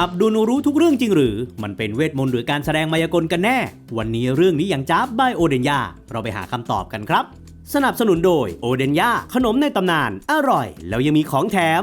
อับดุลรู้ทุกเรื่องจริงหรือ มันเป็นเวทมนต์หรือการแสดงมายากลกันแน่ วันนี้เรื่องนี้อย่างจ้าบายโอเดนยาเราไปหาคำตอบกันครับ สนับสนุนโดยโอเดนยาขนมในตำนาน อร่อย แล้วยังมีของแถม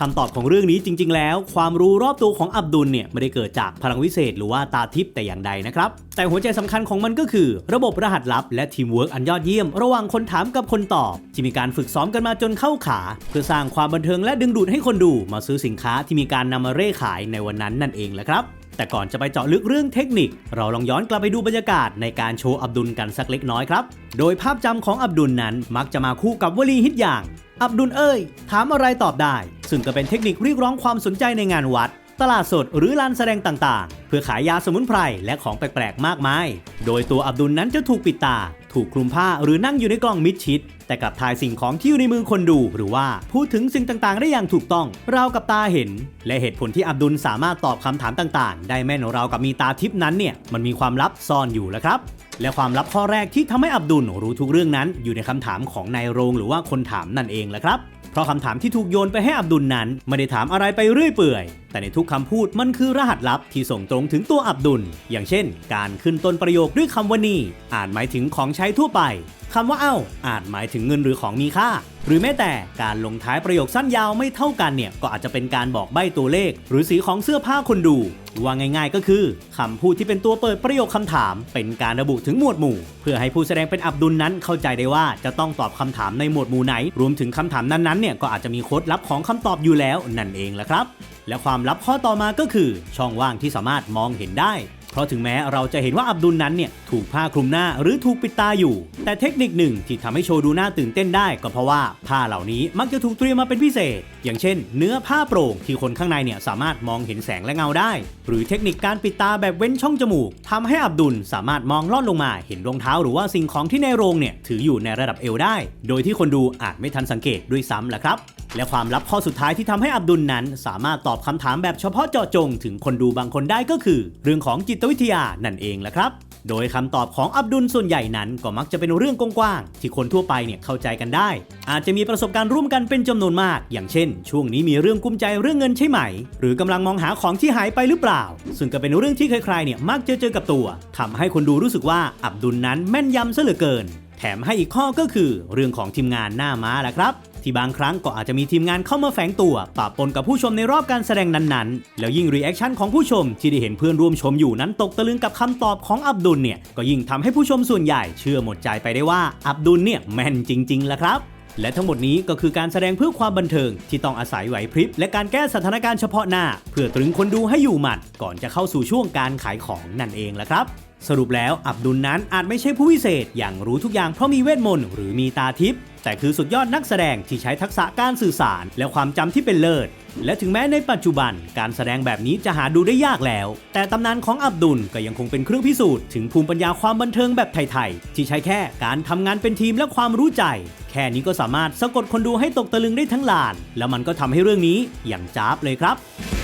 คำตอบของเรื่องนี้จริง ๆ แล้ว ความรู้รอบตัวของอับดุลเนี่ยไม่ได้เกิดจากพลังวิเศษ หรือว่าตาทิพย์แต่อย่างใดนะครับ แต่หัวใจสำคัญของมันก็คือ ระบบรหัสลับ และทีมเวิร์กอันยอดเยี่ยม ระหว่างคนถามกับคนตอบ ที่มีการฝึกซ้อมกันมาจนเข้าขา เพื่อสร้างความบันเทิงและดึงดูดให้คนดูมาซื้อสินค้าที่มีการนำมาเร่ขายในวันนั้นนั่นเองแหละครับแต่ก่อนจะไปเจาะลึกเรื่องเทคนิค เราลองย้อนกลับไปดูบรรยากาศในการโชว์อับดุลกันสักเล็กน้อยครับ โดยภาพจำของอับดุลนั้นมักจะมาคู่กับวลีฮิตอย่าง อับดุลเอ้ย ถามอะไรตอบได้ ซึ่งก็เป็นเทคนิคเรียกร้องความสนใจในงานวัด ตลาดสดหรือลานแสดงต่างๆ เพื่อขายยาสมุนไพรและของแปลกๆ มากมาย โดยตัวอับดุลนั้นจะถูกปิดตา ถูกคลุมผ้าหรือนั่งอยู่ในกล่องมิดชิด แต่กลับถ่ายสิ่งของที่อยู่ในมือคนดู หรือว่าพูดถึงสิ่งต่างๆ ได้อย่างถูกต้องราวกับตาเห็น และเหตุผลที่อับดุลสามารถตอบคำถามต่างๆ ได้แม่นราวกับมีตาทิพนั้นเนี่ยมันมีความลับซ่อนอยู่แล้วครับและความลับข้อแรกที่ทำให้อับดุลรู้ทุกเรื่องนั้นอยู่ในคำถามของนายโรงหรือว่าคนถามนั่นเองแหละครับ เพราะคำถามที่ถูกโยนไปให้อับดุลนั้น ไม่ได้ถามอะไรไปเรื่อยเปื่อย แต่ในทุกคำพูดมันคือรหัสลับที่ส่งตรงถึงตัวอับดุล อย่างเช่น การขึ้นต้นประโยคด้วยคำว่านี่อาจหมายถึงของใช้ทั่วไปคำว่าเอ้าอาจหมายถึงเงินหรือของมีค่า หรือแม้แต่การลงท้ายประโยคสั้นยาวไม่เท่ากันเนี่ย ก็อาจจะเป็นการบอกใบ้ตัวเลข หรือสีของเสื้อผ้าคนดู ว่าง่ายๆก็คือคำพูดที่เป็นตัวเปิดประโยคคำถาม เป็นการระบุถึงหมวดหมู่ เพื่อให้ผู้แสดงเป็นอับดุลนั้นเข้าใจได้ว่าจะต้องตอบคำถามในหมวดหมู่ไหน รวมถึงคำถามนั้นๆเนี่ยก็อาจจะมีโค้ดลับของคำตอบอยู่แล้วนั่นเองละครับ และความลับข้อต่อมาก็คือ ช่องว่างที่สามารถมองเห็นได้ เพราะถึงแม้เราจะเห็นว่าอับดุลนั้นเนี่ยถูกผ้าคลุมหน้าหรือถูกปิดตาอยู่ แต่เทคนิคหนึ่งที่ทำให้โชว์ดูน่าตื่นเต้นได้ก็เพราะว่าผ้าเหล่านี้มักจะถูกเตรียมมาเป็นพิเศษ อย่างเช่น เนื้อผ้าโปร่งที่คนข้างในเนี่ยสามารถมองเห็นแสงและเงาได้ หรือเทคนิคการปิดตาแบบเว้นช่องจมูกทำให้อับดุลสามารถมองลอดลงมา เห็นรองเท้าหรือว่าสิ่งของที่ในโรงเนี่ยถืออยู่ในระดับเอวได้ โดยที่คนดูอาจไม่ทันสังเกตด้วยซ้ำแหละครับ และความลับข้อสุดท้ายที่ทำให้อับดุลนั้น สามารถตอบคำถามแบบเฉพาะเจาะจง ถึงคนดูบางคนได้ก็คือ เรื่องของจิตวิทยานั่นเองแหละครับ โดยคำตอบของอับดุลส่วนใหญ่นั้นก็มักจะเป็นเรื่องกว้างๆที่คนทั่วไปเนี่ยเข้าใจกันได้ อาจจะมีประสบการณ์ร่วมกันเป็นจำนวนมาก อย่างเช่น ช่วงนี้มีเรื่องกุ้มใจเรื่องเงินใช่ไหม หรือกำลังมองหาของที่หายไปหรือเปล่า ซึ่งก็เป็นเรื่องที่ใครๆเนี่ยมักจะเจอกับตัวทำให้คนดูรู้สึกว่าอับดุลนั้นแม่นยำซะเหลือเกิน แถมให้อีกข้อก็คือเรื่องของทีมงานหน้าม้าแหละครับ ที่บางครั้งก็อาจจะมีทีมงานเข้ามาแฝงตัวปะปนกับผู้ชมในรอบการแสดงนั้นๆ แล้วยิ่งรีแอคชั่นของผู้ชมที่ได้เห็นเพื่อนร่วมชมอยู่นั้นตกตะลึงกับคำตอบของอับดุลเนี่ยก็ยิ่งทำให้ผู้ชมส่วนใหญ่เชื่อหมดใจไปได้ว่าอับดุลเนี่ยแม่นจริงๆแหละครับและทั้งหมดนี้ก็คือการแสดงเพื่อความบันเทิง ที่ต้องอาศัยไหวพริบ และการแก้สถานการณ์เฉพาะหน้า เพื่อตรึงคนดูให้อยู่หมัด ก่อนจะเข้าสู่ช่วงการขายของนั่นเองแหละครับ สรุปแล้วอับดุลนั้นอาจไม่ใช่ผู้วิเศษ อย่างรู้ทุกอย่างเพราะมีเวทมนต์หรือมีตาทิพย์แต่คือสุดยอดนักแสดงที่ใช้ทักษะการสื่อสาร และความจำที่เป็นเลิศ และถึงแม้ในปัจจุบันการแสดงแบบนี้จะหาดูได้ยากแล้ว แต่ตำนานของอับดุลก็ยังคงเป็นเครื่องพิสูจน์ถึงภูมิปัญญาความบันเทิงแบบไทยๆ ที่ใช้แค่การทำงานเป็นทีมและความรู้ใจ แค่นี้ก็สามารถสะกดคนดูให้ตกตะลึงได้ทั้งลาน แล้วมันก็ทำให้เรื่องนี้อย่างจ้าบเลยครับ